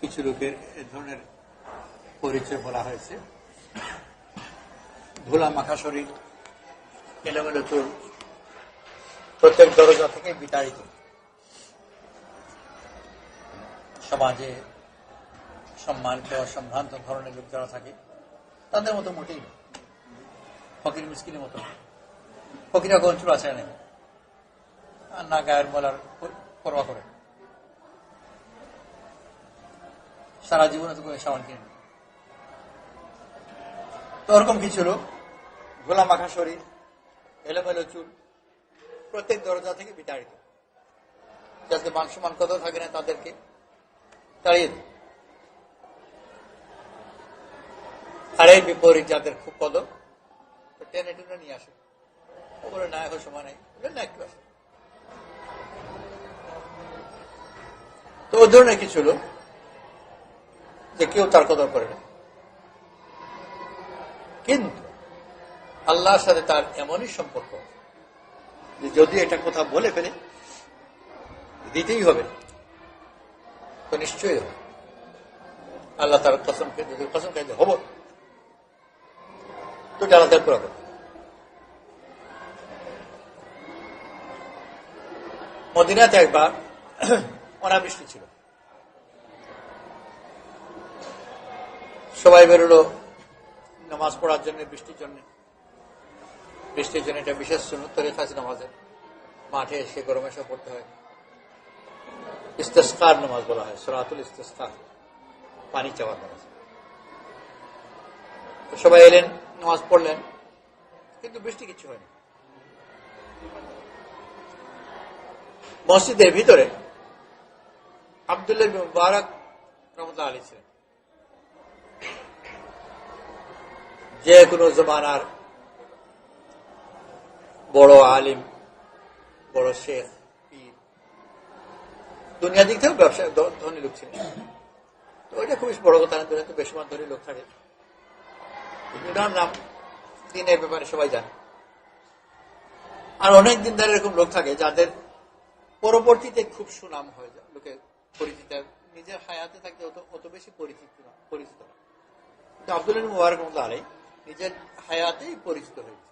কিছু লোকের এ ধরনের পরিচয় বলা হয়েছে। ধুলা মাখা শরীর এলোমেলো চুল, প্রত্যেক দরজা থেকে বিতাড়িত। সমাজে সম্মান পেয়ে সম্ভ্রান্ত ধরনের লোক যারা থাকে, তাদের মতো মোটেই নয়। ফকির মিসকিনের মতো। ফকিরা কোন চুল আছে নেই আর না গায়ের মলার পরোয়া করে। সারা জীবনে তো সাবান কিনে তো ওরকম কিছু লোক গোলা মাখা শরীর, এলোমেলো চুল, প্রত্যেক দরজা থেকে বিতাড়িত। যাতে মান কত থাকে না তাদেরকে তাড়িয়ে দেয় আর এই বিপরীত যাদের খুব তো টেনে টেনে নিয়ে আসে। ও না, এখন সময় নেই। না, একটু আসে। তো ও ধরনের কিছু লোক যে কেউ তার কদর করে না। কিন্তু আল্লাহর সাথে তার এমনই সম্পর্ক যে যদি এটা কথা বলে ফেলে, দিতেই হবে। তো নিশ্চয়ই হবে। আল্লাহ তার কসম খেয়ে কসম খেয়ে হব, তো যারা তার পুরা করবে মদিনাতে একবার অনাবৃষ্টি ছিল। সবাই বেরোলো নামাজ পড়ার জন্য, বৃষ্টির জন্য। বৃষ্টির জন্য এটা বিশেষ সুনত তরিকা আছে নামাজের। মাঠে এসে গরমে সব পড়তে হয়। ইস্তেস্কার নামাজ বলা হয়, সরাতুল ইস্তেস্কার। পানি চাওয়ার নামাজ। সবাই এলেন, নামাজ পড়লেন, কিন্তু বৃষ্টি কিছু হয়নি। মসজিদের ভিতরে আবদুল্লাহ মুবারক রহমতুল্লাহ আলী ছিলেন। যে কোনো জমানার বড় আলিম, বড় শেখ, পীর দুনিয়া দিক থেকেও ব্যবসা ধনী লোক ছিলেন। তো ওইটা খুবই বড় কথা না, দুনিয়াতে বেশিরভাগ ধনী লোক থাকে। নাম, দিনের ব্যাপারে সবাই জানে। আর অনেক দিন ধরে এরকম লোক থাকে যাদের পরবর্তীতে খুব সুনাম হয়ে যায়। লোকে পরিচিত, নিজের হায়াতে থাকতে অত বেশি পরিচিত পরিচিত না। কিন্তু আব্দুল মুবারক আলাই নিজের হায়াতেই পরিচিত হয়েছে।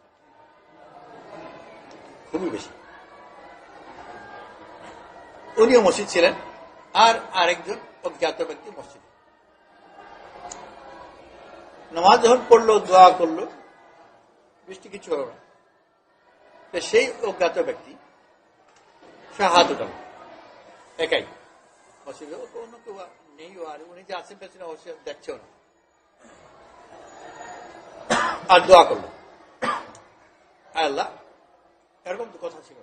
খুবই বেশি। উনিও মসজিদ ছিলেন, আর আরেকজন অজ্ঞাত ব্যক্তি মসজিদ। নামাজ যখন পড়ল, দোয়া করল, বৃষ্টি কিছু হলো না। সেই অজ্ঞাত ব্যক্তি একাই। মসজিদে অন্য কেউ আর নেই আর উনি যে আছেন পেছনে অবশ্যই দেখছেও না। আর দোয়া করল। আল্লাহ এরকম তো কথা ছিল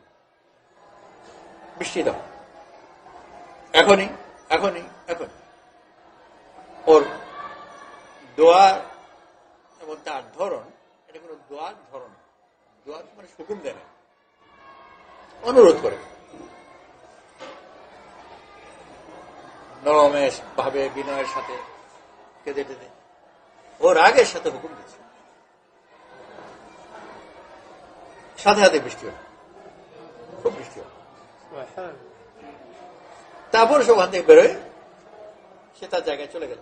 বৃষ্টি দাও। এখনই এখনই এখন ওর দোয়া এবং তার ধরন এটা কোনো দোয়ার ধরন। দোয়ার মানে হুকুম দেয় না। অনুরোধ করে। নরমেশ ভাবে বিনয়ের সাথে কেঁদে টেদে। ও রাগের সাথে হুকুম দিচ্ছে। সাথে সাথে বৃষ্টি হলো খুব বৃষ্টি হলো তারপর সে ওখান থেকে বেরোয় সে তার জায়গায় চলে গেল,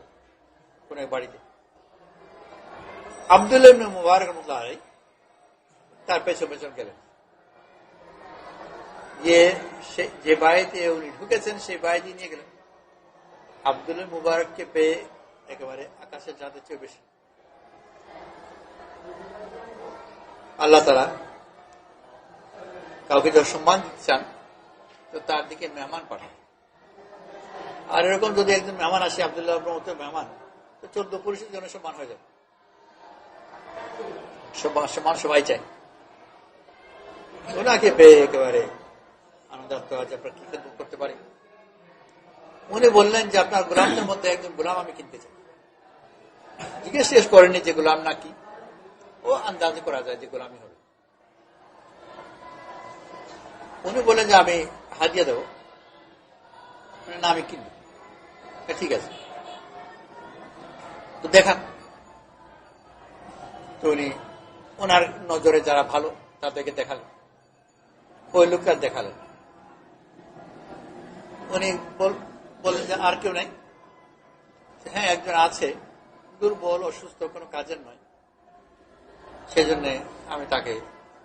কোন এক বাড়িতে। আবদুল্লাহ মুবারক রহমতুল্লাহ তার পেছন পেছন গেলেন। গিয়ে যে বাড়িতে উনি ঢুকেছেন, সেই বাড়িতে নিয়ে গেলেন। আবদুল্লাহ মুবারককে পেয়ে একেবারে আকাশের চাঁদের চেয়ে বেশি। আল্লাহ তারা কাউকে যদি সম্মান দিতে চান, তো তার দিকে মেহমান পাঠান। আর এরকম যদি একজন মেহমান আসে, আবদুল্লাহ মতো মেহমান, তো চোদ্দ পুরুষের জন্য সম্মান হয়ে যাবে। সম্মান- সবাই চায়। ওনাকে পেয়ে একেবারে আনন্দ করতে পারি। উনি বললেন যে আপনার গোলামদের মধ্যে একজন গোলাম আমি কিনতে চাই। জিজ্ঞেস শেষ করেনি যে গোলাম নাকি। ও আন্দাজে করা যায় যে গোলামি হবে। উনি বললেন যে আমি হাদিয়া দেবো। না আমি কিনবো। "হ্যাঁ, ঠিক আছে। তো দেখান। তো উনি ওনার নজরে যারা ভালো তাদেরকে দেখালেন। ওই আর দেখালেন। উনি বল- বললেন যে আর কেউ নাই? হ্যাঁ একজন আছে, দুর্বল, অসুস্থ, কোনো কাজের নয়। সেই জন্য আমি তাকে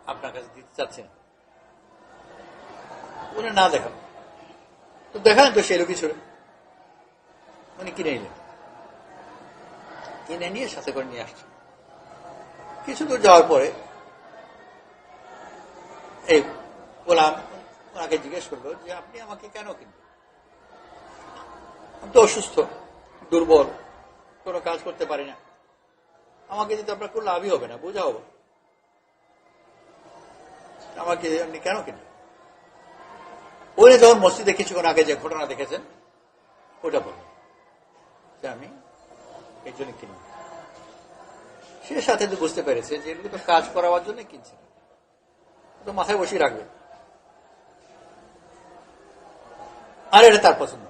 আপনার কাছে দিতে চাচ্ছি না। উনি না দেখান। তো দেখান তো লোকই ছিল উনি কিনে নিলেন কিনে নিয়ে সাথে করে নিয়ে আসছে। কিছু দূর যাওয়ার পরে এই গোলাম ওনাকে জিজ্ঞেস করল যে, আপনি আমাকে কেন কিনবেন তো অসুস্থ, দুর্বল, কোনো কাজ করতে পারি না। আমাকে দিতে আপনার কোনো লাভই হবে না, বোঝা হবে। আমাকে আপনি কেন কিনবেন ওই যখন মসজিদে কিছুক্ষণ আগে যে ঘটনা দেখেছেন, ওটা বলবেন যে আমি এর জন্য কিনব সে সাথে তো বুঝতে পেরেছে যে এগুলো তো কাজ করাবার জন্য কিনছে। তো মাথায় বসিয়ে রাখবে। আর এটা তার পছন্দ।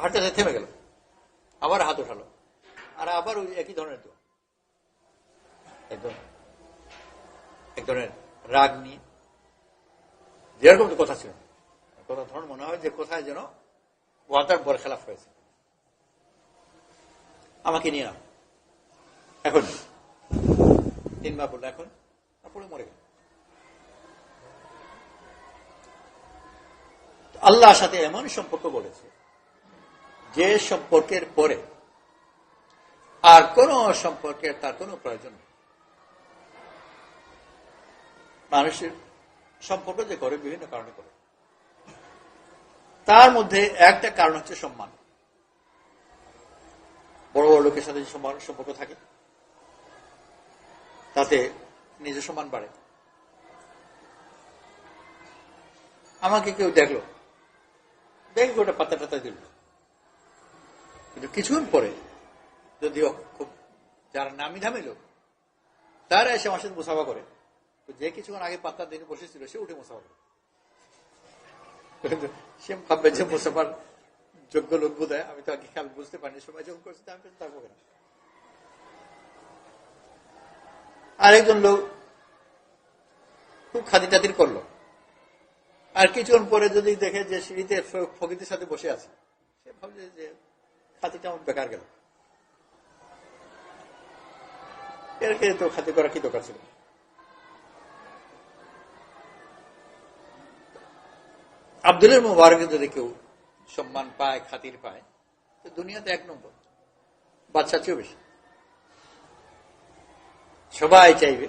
হাঁটতে হাঁটতে থেমে গেল। আবার হাত উঠালো আর আবার ওই একই ধরনের তো একদম। এক ধরনের রাগ নিয়ে। যেরকম তো কথা ছিল। কথা ধরন মনে হয় যে কোথায় যেন ওয়াদার বর খেলাফ হয়েছে। আমাকে নিয়ে নাও এখন। তিনবার বলল, এখন? তারপরে মরে গেল। আল্লাহর সাথে এমন সম্পর্ক বলেছে যে সম্পর্কের পরে আর কোন সম্পর্কের তার কোনো প্রয়োজন নেই। মানুষের সম্পর্ক যে করে, বিভিন্ন কারণে করে। তার মধ্যে একটা কারণ হচ্ছে সম্মান। বড় বড় লোকের সাথে সম্পর্ক থাকে, তাতে নিজের সম্মান বাড়ে। আমাকে কেউ দেখল, দেখে ওটা পাতা টাতা দিল। কিন্তু কিছুক্ষণ পরে যদিও খুব যারা নামি দামি লোক, তারা এসে আমার সাথে মুসাফা করে। তো যে কিছুক্ষণ আগে পাত্তা দিনে বসেছিল, সে উঠে মুসাফা করে। সে ভাববে যে মুসাফার যোগ্য লোক বোধ আমি তো আগে খেয়াল বুঝতে পারিনি, সময় যখন করছি, আমি থাকব কেন আরেকজন লোক খুব খাদি টাতির করল। আর কিছুক্ষণ পরে যদি দেখে যে সিঁড়িতে ফ- ফকিরের সাথে বসে আছে, সে ভাবছে যে খাতিটা আমার বেকার গেল এরকে তো খাতি করা কি দরকার ছিল? আব্দুলের মোবারকে যদি কেউ সম্মান পায়, খাতির পায়, তো দুনিয়াতে এক নম্বর। বাচ্চা চেয়েও বেশি। সবাই চাইবে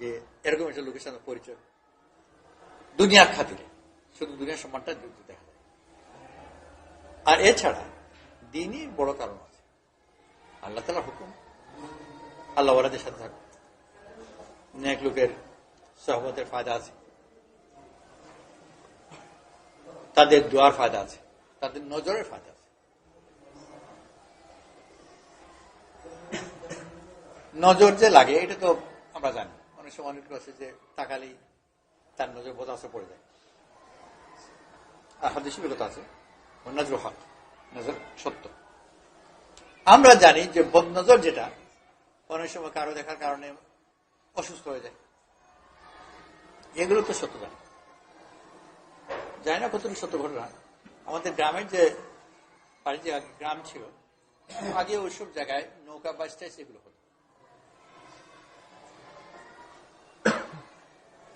যে এরকম একটা লোকের সাথে পরিচয়। দুনিয়ার খাতিরে। শুধু দুনিয়ার সম্মানটা দেখা যায়। আর এছাড়া দিনই বড় কারণ আছে। আল্লাহ তালা হুকুম। আল্লাহ ওরাদের সাথে থাকবে নেক লোকের সহবতের ফায়দা আছে। তাদের দোয়ার ফায়দা আছে। তাদের নজরের ফায়দা আছে। নজর যে লাগে, এটা তো আমরা জানি। অনেক সময় অনেক আছে যে তাকালেই তার নজর বোঝাশো পড়ে যায়। আর হাদিসি আছে। নজর হক। নজর, সত্য। আমরা জানি যে বদ নজর যেটা, অনেক সময় কারও দেখার কারণে অসুস্থ হয়ে যায়। এগুলো তো সত্য জানি। জানি না কতটুকু সত্য ঘটনা। আমাদের গ্রামের যে বাড়ি যে গ্রাম ছিল, আগে ওইসব জায়গায় নৌকা বাসটাই সেগুলো হতো।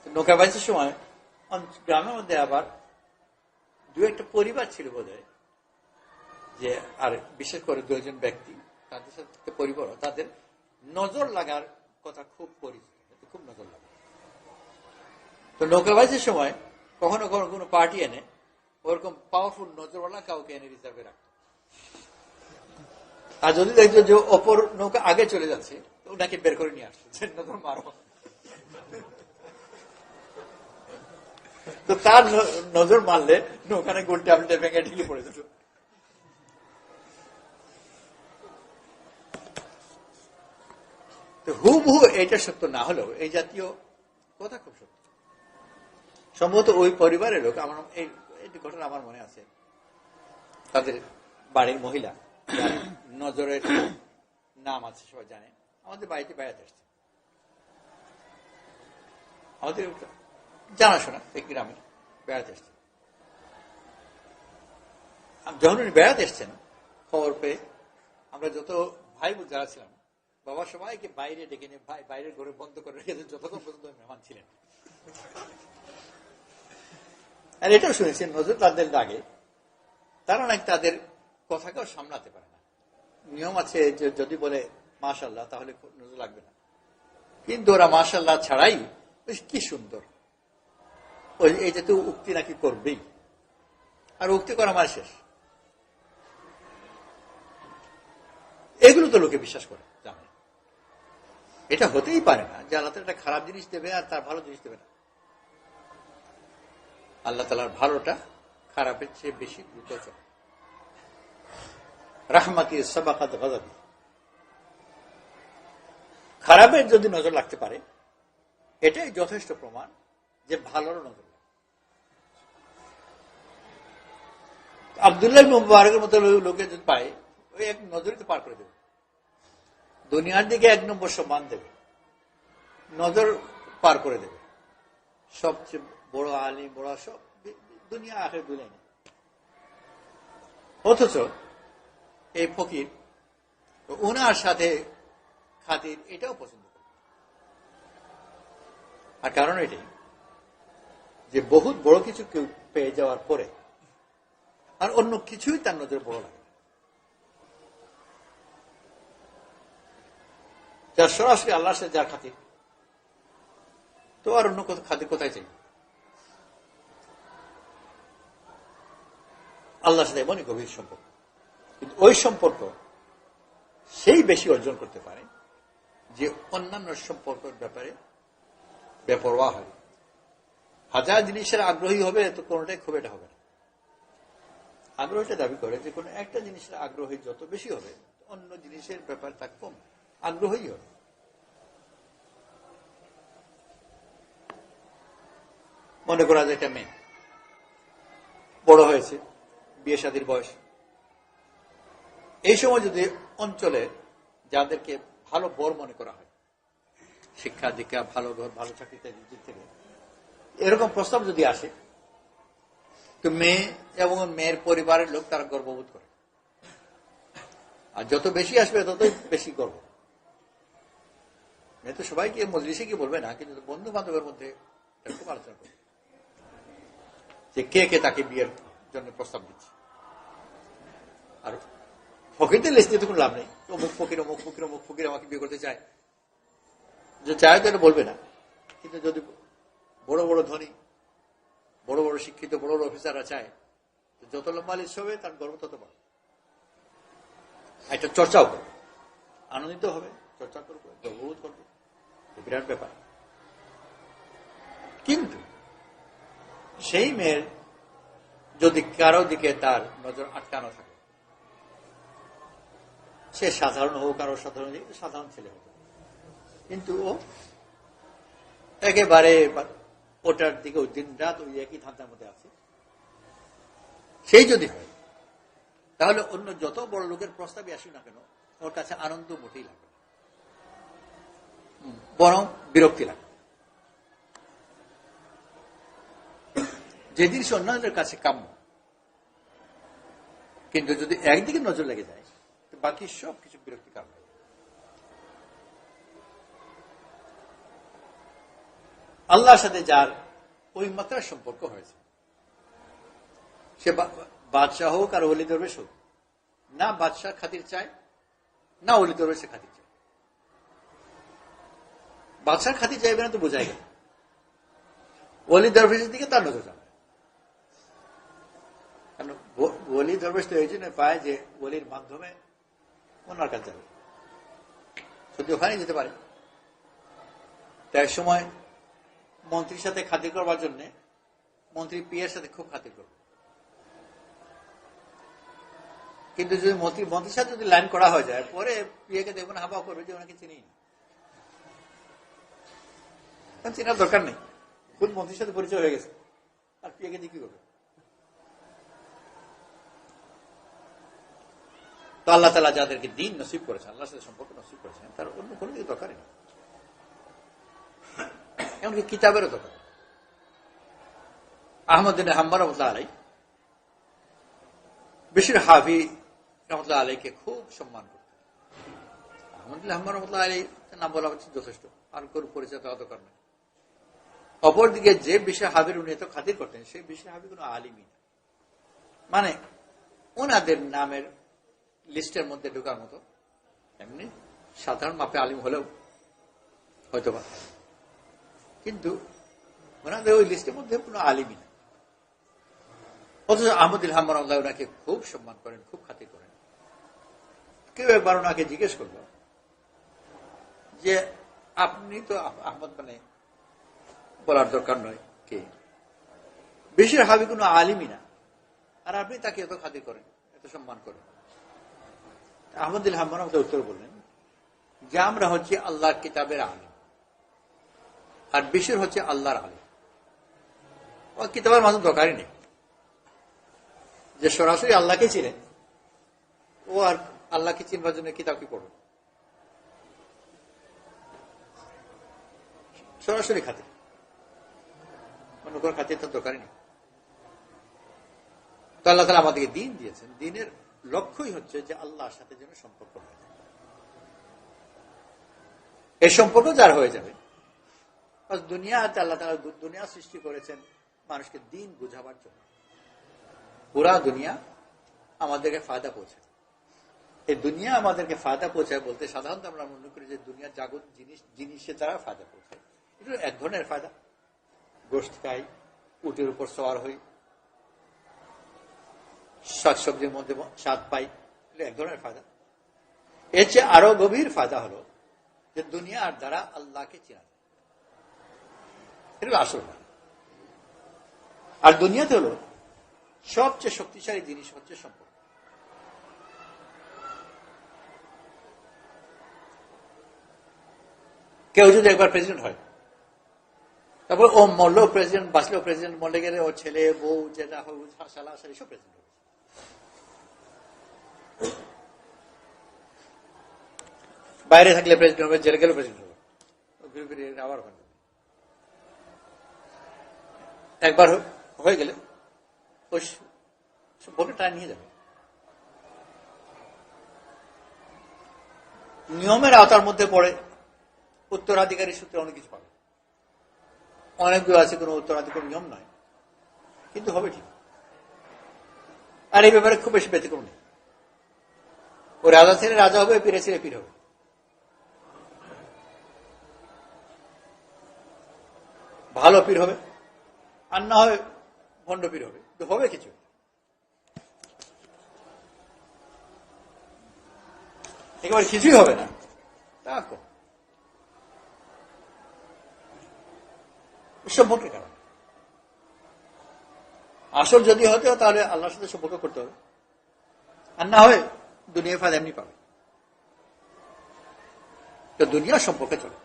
তো নৌকা, বাসের সময় গ্রামের মধ্যে আবার দু একটা পরিবার ছিল বোধ যে, আর বিশেষ করে দুজন ব্যক্তি, তাদের সাথে পরিবার, তাদের নজর লাগার কথা খুব পরিচিত খুব নজর লাগে। তো নৌকাবাজির সময় কখনো কখনো কোনো পার্টি এনে, ওরকম পাওয়ারফুল নজরওয়ালা কাউকে এনে রিজার্ভে রাখত। আর যদি দেখছ যে অপর নৌকা আগে চলে যাচ্ছে ওনাকে বের করে নিয়ে আসছে নজর মারো। তো তার নজর মারলে নৌকানে গোলটা আপনি ভেঙে ঢিলে পড়ে যেত। হুবহু এটা সত্য না হলেও এই জাতীয় কথা খুব সত্য। সম্ভবত ওই পরিবারের লোক, আমার এই ঘটনা আমার মনে আছে। তাদের বাড়ির মহিলা নজরের নাম আছে, সবাই জানে। আমাদের বাড়িতে বেড়াতে আসছে আমাদের জানাশোনা, এই গ্রামে বেড়াতে আম- যখন উনি বেড়াতে এসছেন, খবর পেয়ে আমরা যত ভাই যারা ছিলাম বাবা সবাইকে বাইরে ডেকে নিয়ে, ভাই, বাইরের ঘরে বন্ধ করে রেখেছেন যতক্ষণ পর্যন্ত মেহমান ছিলেন। আর এটাও শুনেছি নজর তাদের লাগে তারা নাকি তাদের কথাকেও সামলাতে পারে না। নিয়ম আছে যে যদি বলে মাশাল্লাহ তাহলে নজর লাগবে না। কিন্তু ওরা মাশাল্লাহ ছাড়াই কি সুন্দর। ওই এই যে তো উক্তি নাকি করবেই। আর উক্তি করা আমার শেষ। এগুলো তো লোকে বিশ্বাস করে, জানে। এটা হতেই পারে না। যে আল্লাহ একটা খারাপ জিনিস দেবে আর তার ভালো জিনিস দেবে না। আল্লাহ তালার ভালোটা খারাপের চেয়ে বেশি দ্রুত চলে রাহমাতি সাবাকাত খারাপের যদি নজর লাগতে পারে, এটাই যথেষ্ট প্রমাণ যে ভালোর নজর আবদুল্লাহ মুবারকের মতো লোকে যদি পায়, ওই এক নজরে তো পার করে দেবে। দুনিয়ার দিকে এক নম্বর সম্মান দেবে। নজর পার করে দেবে। সবচেয়ে বড় আলী বড় সব দুনিয়া আখের দুনিয়া অথচ এই ফকির ওনার সাথে খাতির এটাও পছন্দ করে। আর কারণ এটাই যে বহুত বড় কিছু কেউ পেয়ে যাওয়ার পরে আর অন্য কিছুই তার নজরে বড় লাগে যার সরাসরি আল্লাহর সাথে যার খাতির। তো আর অন্য খাতির কোথায় চাই? আল্লাহর সাথে এমনই গভীর সম্পর্ক। কিন্তু ওই সম্পর্ক সেই বেশি অর্জন করতে পারে যে অন্যান্য সম্পর্কের ব্যাপারে বেপরোয়া হয়। হাজার জিনিসের আগ্রহী হবে তো কোনোটাই খুব এটা হবে না। আগ্রহটা দাবি করে যে কোনো একটা জিনিসের আগ্রহী যত বেশি হবে, অন্য জিনিসের ব্যাপার তা কম। আগ্রহী হবে মনে করা যায় একটা মেয়ে। বড় হয়েছে, বিয়ে শাদীর বয়স। এই সময় যদি অঞ্চলে যাদেরকে ভালো বর মনে করা হয়, শিক্ষা দীক্ষা, ভালো ঘর, ভালো চাকরিতে থেকে এরকম প্রস্তাব যদি আসে, তো মেয়ে এবং মেয়ের পরিবারের লোক তারা গর্ববোধ করে। আর যত বেশি আসবে, ততই বেশি গর্ব। তো সবাইকে মজলিসে কি বলবে না কিন্তু বন্ধু বান্ধবের মধ্যে খুব আলোচনা করবে যে কে কে তাকে বিয়ের জন্য প্রস্তাব দিচ্ছে আর ফকিরদের লিস্ট দিয়ে তো কোনো লাভ নেই অমুক ফকির অমুক ফকির অমুক ফকির আমাকে বিয়ে করতে চায় যে চায় তো বলবে না কিন্তু যদি বড় বড় ধনী বড় বড় শিক্ষিত বড় বড় অফিসাররা চায় যত লম্বা লিস্ট হবে তার গর্ব তত বড় একটা চর্চাও করবে আনন্দিত হবে চর্চা করবে গর্ববোধ করবে বিরাট ব্যাপার। কিন্তু সেই মেয়ের যদি কারও দিকে তার নজর আটকানো থাকে সে সাধারণ হোক কারও সাধারণ সাধারণ ছেলে হোক কিন্তু ও একেবারে ওটার দিকে ওই দিন রাত ওই একই ধান্দার মধ্যে আছে। সেই যদি হয় তাহলে অন্য যত বড় লোকের প্রস্তাবে আসুক না কেন ওর কাছে আনন্দ মোটেই। হুম, বরং বিরক্তি লাগে যে জিনিস অন্যদের কাছে কাম্য, কিন্তু যদি একদিকে নজর লেগে যায় বাকি সব কিছু বিরক্তি হয়। আল্লাহর সাথে যার ওই মাত্রার সম্পর্ক হয়েছে, সে বাদশাহ হোক আর অলি দরবেশ হোক না বাদশাহ খাতির চায়, না অলি দরবেশের খাতির বাদশার খাতির চাইবে না তো বোঝাই গেল। অলি দরবেশের দিকে তার নজর যাবে। কারণ ওলি দরবেশ তো এই জন্য পায় যে ওলির মাধ্যমে ওনার কাছে যাবে। সত্যি ওখানে যেতে পারে। এক সময় মন্ত্রীর সাথে খাতির করবার জন্য মন্ত্রী পিয়ের সাথে খুব খাতির করবে। কিন্তু যদি মন্ত্রী, মন্ত্রীর সাথে যদি লাইন করা হয়ে যায়, পরে পিয়েকে দেখবেন হাবা করবে যে ওনাকে চিনি না। চেনার দরকার নেই। খুব মন্ত্রীর সাথে পরিচয় হয়ে গেছে। আর পিয়েকে দিয়ে কি করবে? তো আল্লাহ তালা যাদেরকে দিন নসিব করেছেন, আল্লাহর সাথে সম্পর্ক নসিব করেছেন, তার অন্য কোনো দিকে দরকারই নেই। এমনকি কিতাবেরও দরকার। আহমদিন হাম্বার রহমতুল্লাহ আলাই বেশির হাফি রহমতুল্লাহ আলাইকে খুব সম্মান করতেন। আহমদুল্লাহ হাম্বার রহমতুল্লাহ আলাই নাম বলা হচ্ছে যথেষ্ট। আর কোন পরিচয় দেওয়া দরকার নেই। অপরদিকে যে বিষয় হাবির উনি এত খাতির করতেন, সেই বিষয়ে হাবি কোনো আলিমই না। মানে ওনাদের নামের লিস্টের মধ্যে ঢোকার মতো এমনি সাধারণ মাপে আলিম হলেও হয়তো বা কিন্তু ওনাদের ওই লিস্টের মধ্যে কোনো আলিমই না। অথচ আহমদুল হাম্মান ওনাকে খুব সম্মান করেন, খুব খাতির করেন। কেউ একবার ওনাকে জিজ্ঞেস করল যে, আপনি তো আহমদ মানে বলার দরকার নয়। কে? বেশির হাবি কোনো আলিমই না। আর আপনি তাকে এত খাতির করেন, এত সম্মান করেন। আহমদুল হাম্মান আমাদের উত্তর বললেন, যে আমরা হচ্ছে আল্লাহর কিতাবের আলিম। আর বিশের হচ্ছে আল্লাহর আলিম। কিতাবের মাঝে দরকারই নেই। যে সরাসরি আল্লাহকে চিনেন, ও আর আল্লাহকে চিনবার জন্য কিতাব কি পড়বে সরাসরি খাতির। অন্য কোনো খাতির তার দরকারই নেই। তো আল্লাহ তালা আমাদেরকে দিন দিয়েছেন। দিনের লক্ষ্যই হচ্ছে যে আল্লাহর সাথে যেন সম্পর্ক হয়ে যায়। এই সম্পর্ক যার হয়ে যাবে? বাস দুনিয়াতে আল্লাহ তালা দুনিয়া সৃষ্টি করেছেন মানুষকে দিন বুঝাবার জন্য। পুরা দুনিয়া আমাদেরকে ফায়দা পৌঁছায়। এই দুনিয়া আমাদেরকে ফায়দা পৌঁছায় বলতে সাধারণত আমরা মনে করি যে দুনিয়া জাগত জিনিস জিনিসের দ্বারা ফায়দা পৌঁছায়। এটা এক ধরনের ফায়দা। গোষ্ঠ খাই উটের উপর সওয়ার হই। শাকসবজির মধ্যে স্বাদ পাই এক ধরনের ফায়দা। এর চেয়ে আরও গভীর ফায়দা হলো যে দুনিয়ার দ্বারা আল্লাহকে চেনা এটা আসল আর দুনিয়াতে হলো সবচেয়ে শক্তিশালী জিনিস হচ্ছে সম্পর্ক কেউ যদি একবার প্রেসিডেন্ট হয় তারপর ও মরলেও প্রেসিডেন্ট বাঁচলেও প্রেসিডেন্ট মরে গেলে ওর ছেলে, বউ, যেটা হোক, শালা, শালি সব প্রেসিডেন্ট বাইরে থাকলে প্রেসিডেন্ট হবে, জেলে গেলে প্রেসিডেন্ট হবে। ঘুরে আবার যাবে। একবার হয়ে গেলে ওই সম্পর্কে টান নিয়ে যাবে। নিয়মের আওতার মধ্যে পড়ে, উত্তরাধিকারী সূত্রে অনেক কিছু পাবে। অনেকগুলো আছে, কোনো উত্তরাধিকার নিয়ম নয় কিন্তু হবে ঠিক। আর এই ব্যাপারে খুব বেশি ব্যতিক্রম নেই। ও রাজা ছেলে রাজা হবে, পীরে ছেলে পীর হবে। ভালো পীর হবে, আর না হয় ভণ্ড পীর হবে। কিন্তু হবে কিছু। একেবারে কিছুই হবে না। তা সম্পর্কে কারণ আসল যদি হতে হয়, তাহলে আল্লাহর সাথে সম্পর্ক করতে হবে। আর না হয় দুনিয়া ফায়দা এমনি পাবে। তো দুনিয়া সম্পর্কে চলে।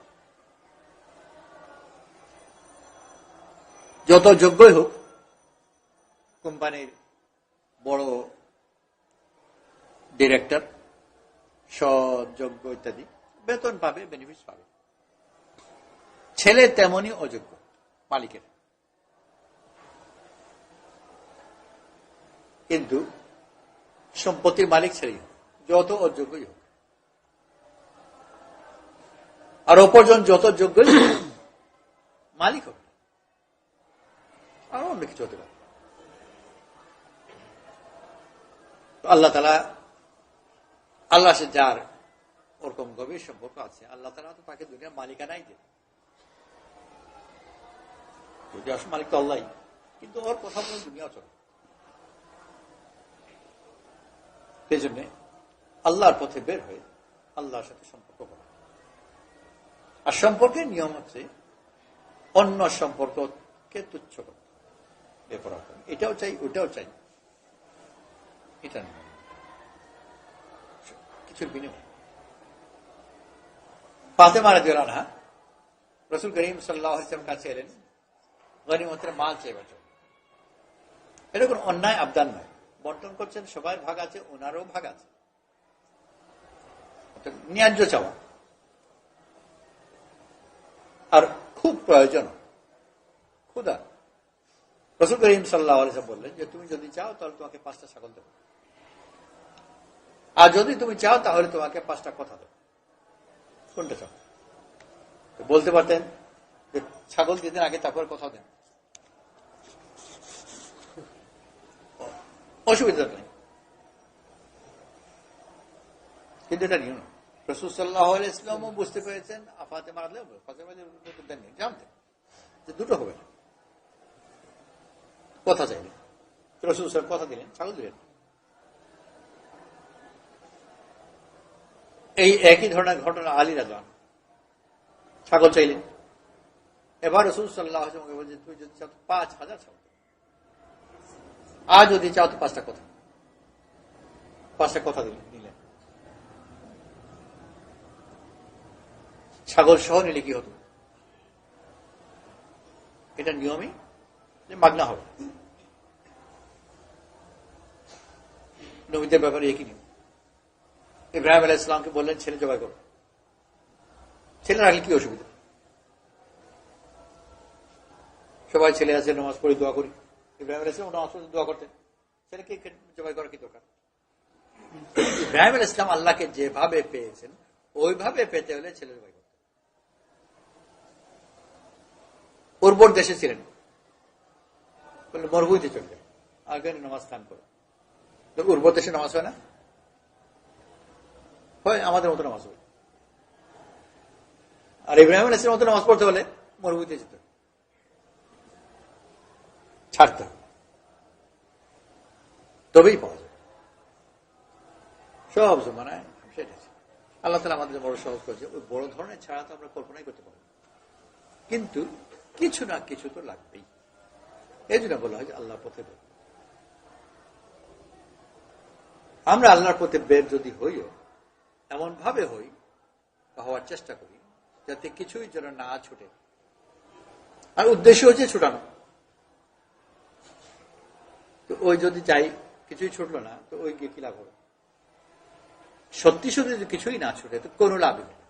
যত যোগ্যই হোক, কোম্পানির বড় ডিরেক্টর সযোগ্য ইত্যাদি, বেতন পাবে বেনিফিট পাবে। ছেলে তেমনই অযোগ্য। মালিকের। কিন্তু সম্পত্তির মালিক হোক যত অযোগ্যই হোক। আর অপরজন যত যোগ্যই হোক, মালিক হবে। আরও অন্য কিছু হতে পারে। আল্লাহ তালা আল্লাহ সে যার ওরকম গভীর সম্পর্ক আছে আল্লাহ তালা তো তাকে দুনিয়ার মালিকানাই দেবে। যদি মালিক তো আল্লাহ কিন্তু ওর কথা মতো দুনিয়া চলে। সেই আল্লাহর পথে বের হয়ে আল্লাহর সাথে সম্পর্ক করা। আর সম্পর্কের নিয়ম হচ্ছে অন্য সম্পর্ককে তুচ্ছ করা এটাও চাই, ওটাও চাই। এটা নয় কিছুর বিনিময়। ফাতেমা রাজিউল আনহা রসুল করিম সাল্লাহ কাছে এলেন। গনিমতের মাল চেয়ে জন্য এটা অন্যায় আবদান নয়। বন্টন করছেন সবার ভাগ আছে, ওনারও ভাগ আছে। ন্যায্য চাওয়া। আর খুব প্রয়োজন খুদা রসুল করিম সাল্লাহ আলিয়া বললেন যে, তুমি যদি চাও, তাহলে তোমাকে পাঁচটা ছাগল দেবো। আর যদি তুমি চাও, তাহলে তোমাকে পাঁচটা কথা দেবো। কোনটা চাও? বলতে পারতেন ছাগল দিতেন আগে তারপর কথা দেন। অসুবিধা নেই। কিন্তু এটা নিয়ম। রসুল ইসলামও বুঝতে পেরেছেন আফাতে মারলে জানতেন যে দুটো হবে না। কথা চাইলেন রসুল সাহেব কথা দিলেন, ছাগল দিলেন। এই একই ধরনের ঘটনা আলী রাজান ছাগল চাইলেন। এবার রসুল সাল্লাহ বলছেন তুই যদি চাও পাঁচ হাজার ছাগল আর যদি চাও তো পাঁচটা কথা। পাঁচটা কথা নিলেন ছাগল সহ নিলে কি হতো? এটা নিয়মই যে মাগনা হবে। নবীদের ব্যাপারে একই নিয়ম। ইব্রাহিম আলাহ ইসলামকে বললেন, ছেলে জবাই করো। ছেলে রাখলে কি অসুবিধা? সবাই ছেলে আছে, নামাজ পড়ি দোয়া করি। ইব্রাহিম আলাহ ইসলাম নামাজ পড়ে দোয়া করতেন। ছেলেকে জবাই করা কি দরকার? ইব্রাহিম আল ইসলাম আল্লাহকে যেভাবে পেয়েছেন, ওইভাবে পেতে হলে ছেলে জবাই করতেন। উর্বর দেশে ছিলেন। বললে মরুভূমিতে চলে যায় আগে নামাজ স্থান করো উর্বর দেশে নামাজ হয় না? হয়, আমাদের মতো নামাজ হবে আর ইব্রাহিম আলাইসের মতো নামাজ পড়তে হলে মরুভূমিতে যেতে। ছাড়তে হবে। তবেই পাওয়া যাবে সব জমানায় আল্লাহ তালা আমাদের বড় সহজ করেছে। ওই বড় ধরনের ছাড়া তো আমরা কল্পনাই করতে পারব কিন্তু কিছু না কিছু তো লাগবেই। এই জন্য বলা হয় যে আল্লাহর পথে বের। আমরা আল্লাহর পথে বের যদি হইও এমন ভাবে হই হওয়ার চেষ্টা করি, যাতে কিছুই যেন না ছুটে। আর উদ্দেশ্য হচ্ছে ছুটানো। তো ওই যদি চাই, কিছুই ছুটলো না, তো ওই গিয়ে কি লাভ হবে? সত্যি সত্যি যদি কিছুই না ছুটে, তো কোনো লাভই নেই।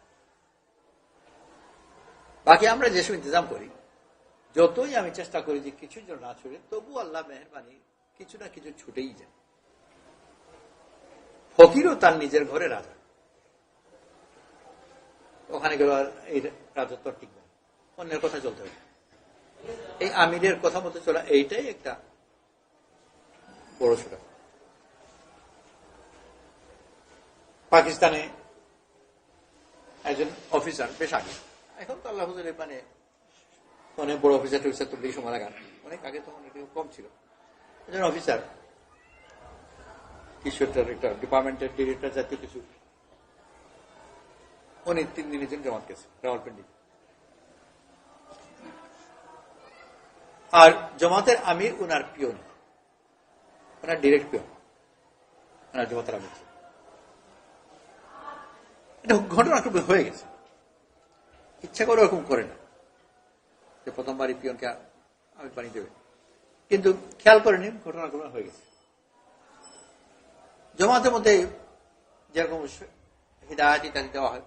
বাকি আমরা যেসব ইন্তজাম করি, যতই আমি চেষ্টা করি যে কিছুর জন্য না ছুটে, তবু আল্লাহ মেহরবানি কিছু না কিছু ছুটেই যায়। ফকিরও তার নিজের ঘরে রাজা। ওখানে গেল এই রাজত্ব না। অন্যের কথা চলতে হবে। এই আমিরের কথা মতো চলা, এইটাই একটা সুরা পাকিস্তানে একজন অফিসার, বেশ আগে। এখন তো আল্লাহ মানে অনেক বড় অফিসার টফিসার তো বেশি সময় লাগান অনেক আগে তখন কম ছিল। একজন অফিসার, কিছু একটা ডিপার্টমেন্টের ডিরেক্টর জাতীয় কিছু। উনি তিন দিনের জন্য জমা গেছে, রাওয়ালপিন্ডি। আর জমাতের আমির উনার ওনার ডিরেক্ট পিয়ন ওনার জমাতের আমির ছিল। এটা ঘটনা হয়ে গেছে ইচ্ছা করে ওরকম করে না যে প্রথমবারই পিয়নকে আমি পানি দেবে কিন্তু খেয়াল করেনি ঘটনাগুলো হয়ে গেছে জমাতের মধ্যে যেরকম হৃদায়ত ইত্যাদি দেওয়া হয়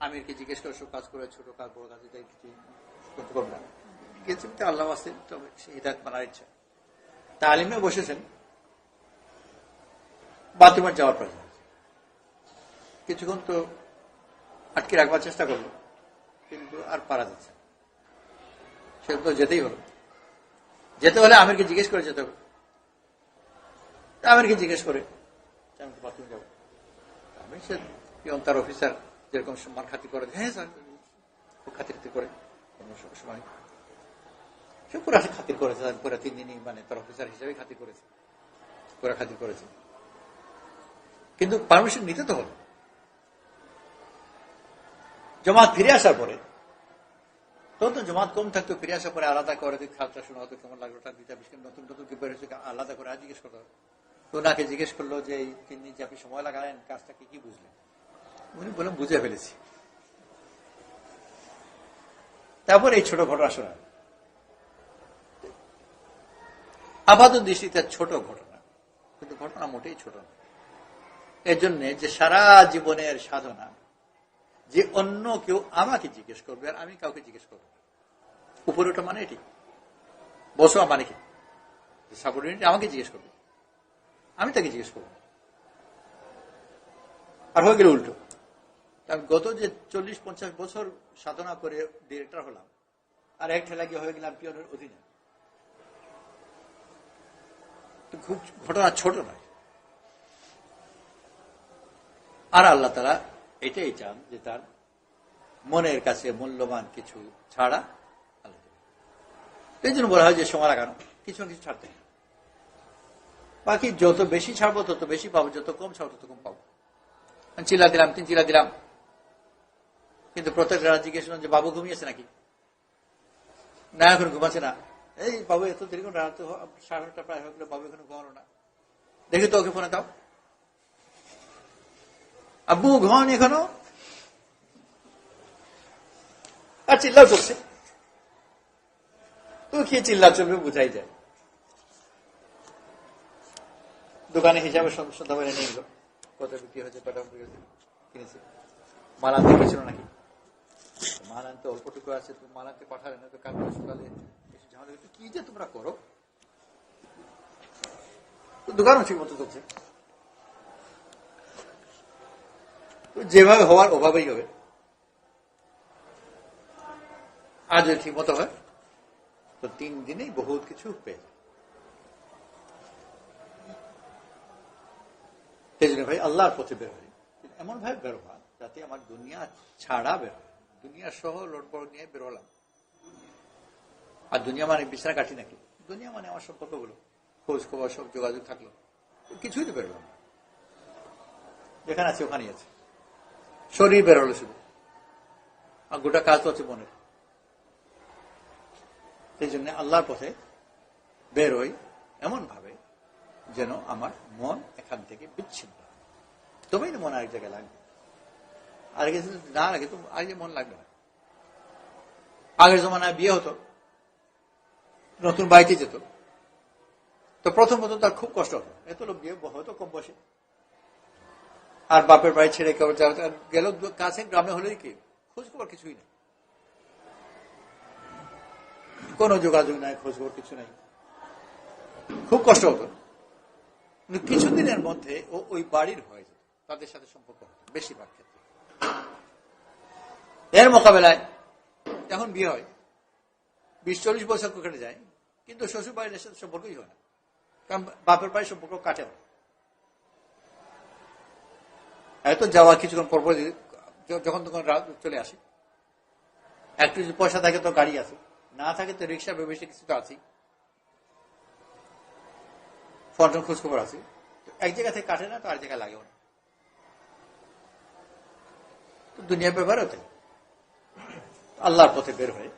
আমিরকে জিজ্ঞেস করে সব কাজ করে ছোট কাজ বড় কাজ ইত্যাদি কিছু করতে পারবে না গেছেন তো আল্লাহ আছে তবে হৃদায়ত মানার ইচ্ছা তালিমে বসেছেন বাথরুমের যাওয়ার প্রয়োজন। কিছুক্ষণ তো আটকে রাখবার চেষ্টা করল, কিন্তু আর পারা যাচ্ছে সে তো যেতেই হলো। যেতে হলে আমিরকে জিজ্ঞেস করে যেতে হবে। আমিরকে জিজ্ঞেস করে আমি বাথরুমে যাব? আমি সে তার অফিসার যেরকম সম্মান খাতির করে হ্যাঁ স্যার খাতির করে, কোনো সময় সে পুরা খাতির করেছে পুরা তিন দিনই মানে তার অফিসার হিসেবে খাতির করেছে, পুরা খাতির করেছে। কিন্তু পারমিশন নিতে তো হলো জমাত ফিরে আসার পরে, তখন তো জমাত কম থাকতো, ফিরে আসার পরে আলাদা করে খালটা শোনা হতো, কেমন লাগল নতুন নতুন কি বেরোছে আলাদা করে জিজ্ঞেস করতে তো ওনাকে জিজ্ঞেস করল যে, এই তিন দিন যে আপনি সময় লাগালেন, কাজটা কি কি বুঝলেন? উনি বললেন, বুঝে ফেলেছি। তারপর এই ছোট ঘটনা শোনা আপাত দৃষ্টিতে ছোট ঘটনা, কিন্তু ঘটনা মোটেই ছোট না। এর জন্য যে সারা জীবনের সাধনা, যে অন্য কেউ আমাকে জিজ্ঞেস করবে আর আমি কাউকে জিজ্ঞেস করব উপরে ওটা মানে এটি। বসো মানে কি সাবঅর্ডিনেট আমাকে জিজ্ঞেস করবে। আমি তাকে জিজ্ঞেস করব আর হয়ে গেল উল্টো। গত যে চল্লিশ পঞ্চাশ বছর সাধনা করে ডিরেক্টর হলাম, আর এক ঠেলা গিয়ে হয়ে গেলাম পিয়নের অধীনে। খুব ঘটনা ছোট নয়। আর আল্লাহ তারা এটাই চান যে তার মনের কাছে মূল্যবান কিছু ছাড়া এই জন্য বলা হয় যে সময় লাগানো, কিছু না কিছু ছাড়তে বাকি যত বেশি ছাড়বো, তত বেশি পাবো, যত কম ছাড়বো, তত কম পাবো। চিল্লা দিলাম, তিন চিল্লা দিলাম। কিন্তু প্রত্যেক রাত জিজ্ঞেস যে, বাবু ঘুমিয়েছে নাকি? না, এখন ঘুমাচ্ছে না। এই বাবু, এত দেরি করে রাত সাড়ে প্রায় হয়ে গেলো, বাবু এখন ঘুমানো না। দেখি তো ওকে ফোনে দাও। আব্বু ঘন এখনও? আর চিল্লাও চলছে। তো কি চিল্লা চলবে বুঝাই যায়। দোকানে হিসাবে সন্ধ্যা বেড়ে নিয়ে কত বিক্রি হয়েছে হয়েছে, কিনেছে। মাল আনতে গেছিল নাকি? মাল আনতে অল্পটুকু আছে তুমি মাল আনতে পাঠালে না তো কাল সকালে এসে ঝামেলা কি যে তোমরা করো? দোকানও ঠিক মতো চলছে তো যেভাবে হওয়ার অভাবেই হবে। যদি ঠিক মতো হয়, তো তিন দিনেই বহুত কিছু পেয়ে যায় সেই ভাই, আল্লাহর পথে বের হয় এমন ভাবে বের হওয়া যাতে আমার দুনিয়া ছাড়া বের হয়। দুনিয়া সহ লোটবড় নিয়ে বেরোলাম আর দুনিয়া মানে বিছানা কাটি নাকি? দুনিয়া মানে আমার সম্পর্কগুলো খোঁজ খবর সব যোগাযোগ থাকল। কিছুই তো বেরোলাম যেখানে আছে ওখানেই আছে। শরীর বের হলো শুধু। আর গোটা কাজ তো আছে মনের সেই জন্য আল্লাহর পথে বের হই এমন ভাবে যেন আমার মন এখান থেকে বিচ্ছিন্ন তবেই না মন আরেক জায়গায় লাগবে। আরেক না লাগে তো আগে মন লাগবে না। আগের জমানায় বিয়ে হতো, নতুন বাড়িতে যেত। তো প্রথম প্রথম তার খুব কষ্ট হতো। এত লোক বিয়ে হয়তো কম বসে আর বাপের বাড়ি ছেড়ে কেউ গেল কাছে গ্রামে হলেই কি? খোঁজ খবর কিছুই নেই। কোনো যোগাযোগ নাই খোঁজ খবর কিছু নাই। খুব কষ্ট হতো। কিছুদিনের মধ্যে ও ওই বাড়ির হয়ে যেত, তাদের সাথে সম্পর্ক হতো, বেশিরভাগ ক্ষেত্রে। এর মোকাবেলায় এখন বিয়ে হয়। বিশ চল্লিশ বছর কেটে যায়, কিন্তু শ্বশুর বাড়ির সাথে সম্পর্কই হয় না। কারণ বাপের বাড়ির সম্পর্ক কাটে না। এত যাওয়া কিছুক্ষণ পর পর যখন তখন চলে আসি। একটু যদি পয়সা থাকে তো গাড়ি আছে। না থাকে তো রিক্সা বেশি কিছু তো আছেই। ফোন টোন খোঁজ খবর আছে এক জায়গা থেকে কাটে না, তো আর জায়গায় লাগেও না। তো দুনিয়ার ব্যাপার হতে আল্লাহর পথে বের হয়ে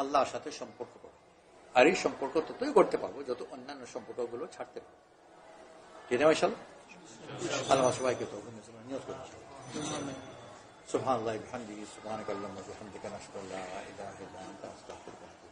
আল্লাহর সাথে সম্পর্ক আর এই সম্পর্ক ততই করতে পারব যত অন্যান্য সম্পর্কগুলো ছাড়তে পারব। আছে ভাইশাল আল্লাহ সবাইকে তো نیوز سبحان اللہ بحمدی سبحانک اللہ وبحمدک نشکر لا الہ الا انت استغفرک